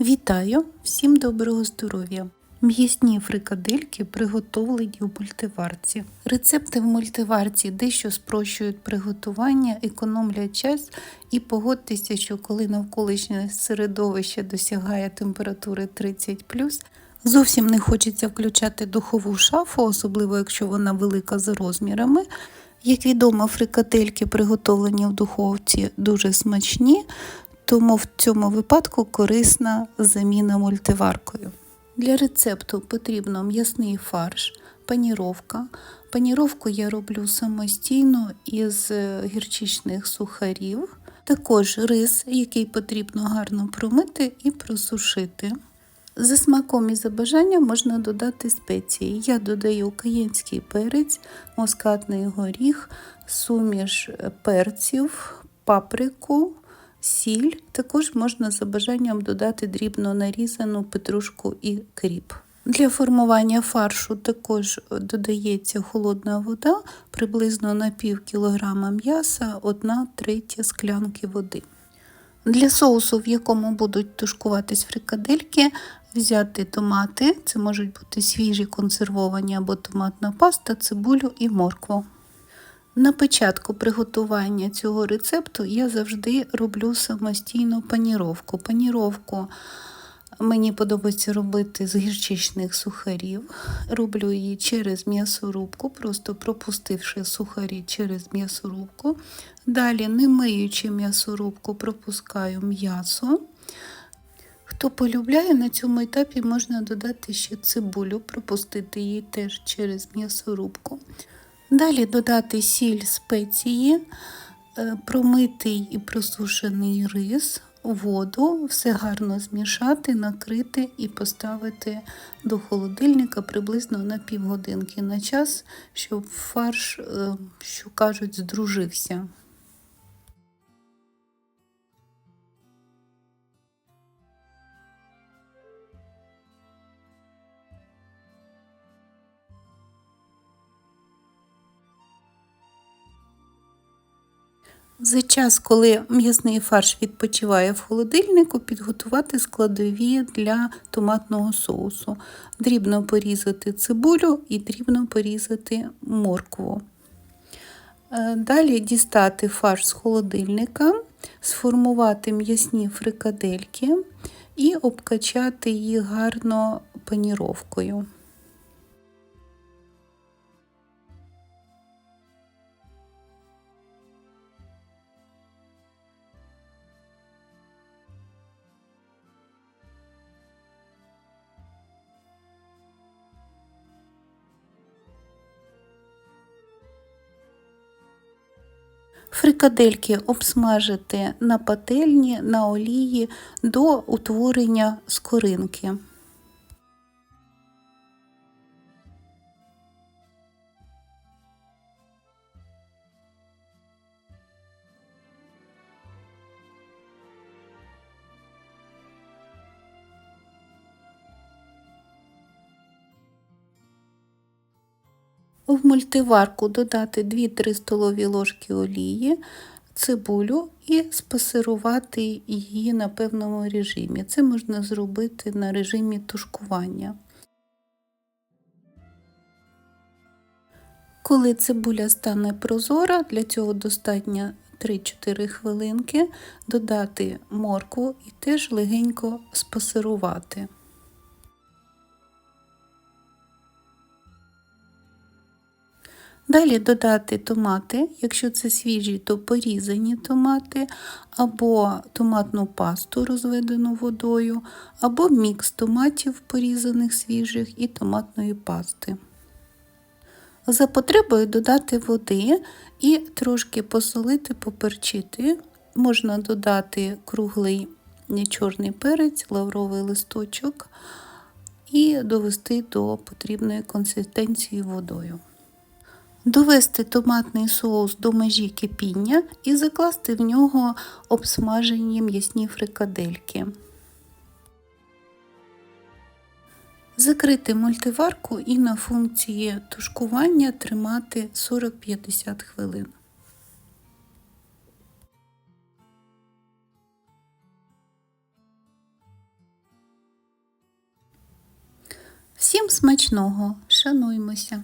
Вітаю! Всім доброго здоров'я! М'ясні фрикадельки приготовлені в мультиварці. Рецепти в мультиварці дещо спрощують приготування, економлять час і погодьтеся, що коли навколишнє середовище досягає температури 30 зовсім не хочеться включати духову шафу, особливо якщо вона велика за розмірами. Як відомо, фрикадельки, приготовлені в духовці, дуже смачні, тому в цьому випадку корисна заміна мультиваркою. Для рецепту потрібно м'ясний фарш, паніровка. Паніровку я роблю самостійно із гірчичних сухарів, також рис, який потрібно гарно промити і просушити. За смаком і за бажанням можна додати спеції. Я додаю каєнський перець, мускатний горіх, суміш перців, паприку, сіль. Також можна за бажанням додати дрібно нарізану петрушку і кріп. Для формування фаршу також додається холодна вода, приблизно на пів кілограма м'яса, 1 третя склянки води. Для соусу, в якому будуть тушкуватись фрикадельки, взяти томати, це можуть бути свіжі консервовані або томатна паста, цибулю і моркву. На початку приготування цього рецепту я завжди роблю самостійну паніровку. Паніровку мені подобається робити з гірчичних сухарів. Роблю її через м'ясорубку, просто пропустивши сухарі через м'ясорубку. Далі, не миючи м'ясорубку, пропускаю м'ясо. Хто полюбляє, на цьому етапі можна додати ще цибулю, пропустити її теж через м'ясорубку. Далі додати сіль спеції, е, промитий і просушений рис, воду, все гарно змішати, накрити і поставити до холодильника приблизно на півгодинки на час, щоб фарш, е, що кажуть, здружився. За час, коли м'ясний фарш відпочиває в холодильнику, підготувати складові для томатного соусу. Дрібно порізати цибулю і дрібно порізати моркву. Е, далі дістати фарш з холодильника, сформувати м'ясні фрикадельки і обкачати їх гарно паніровкою. Фрикадельки обсмажити на пательні, на олії до утворення скоринки. В мультиварку додати 2-3 столові ложки олії, цибулю і спасирувати її на певному режимі. Це можна зробити на режимі тушкування. Коли цибуля стане прозора, для цього достатньо 3-4 хвилинки, додати моркву і теж легенько спасирувати. Далі додати томати, якщо це свіжі, то порізані томати, або томатну пасту, розведену водою, або мікс томатів порізаних свіжих і томатної пасти. За потребою додати води і трошки посолити, поперчити. Можна додати круглий чорний перець, лавровий листочок і довести до потрібної консистенції водою. Довести томатний соус до межі кипіння і закласти в нього обсмажені м'ясні фрикадельки. Закрити мультиварку і на функції тушкування тримати 40-50 хвилин. Всім смачного, шануймося!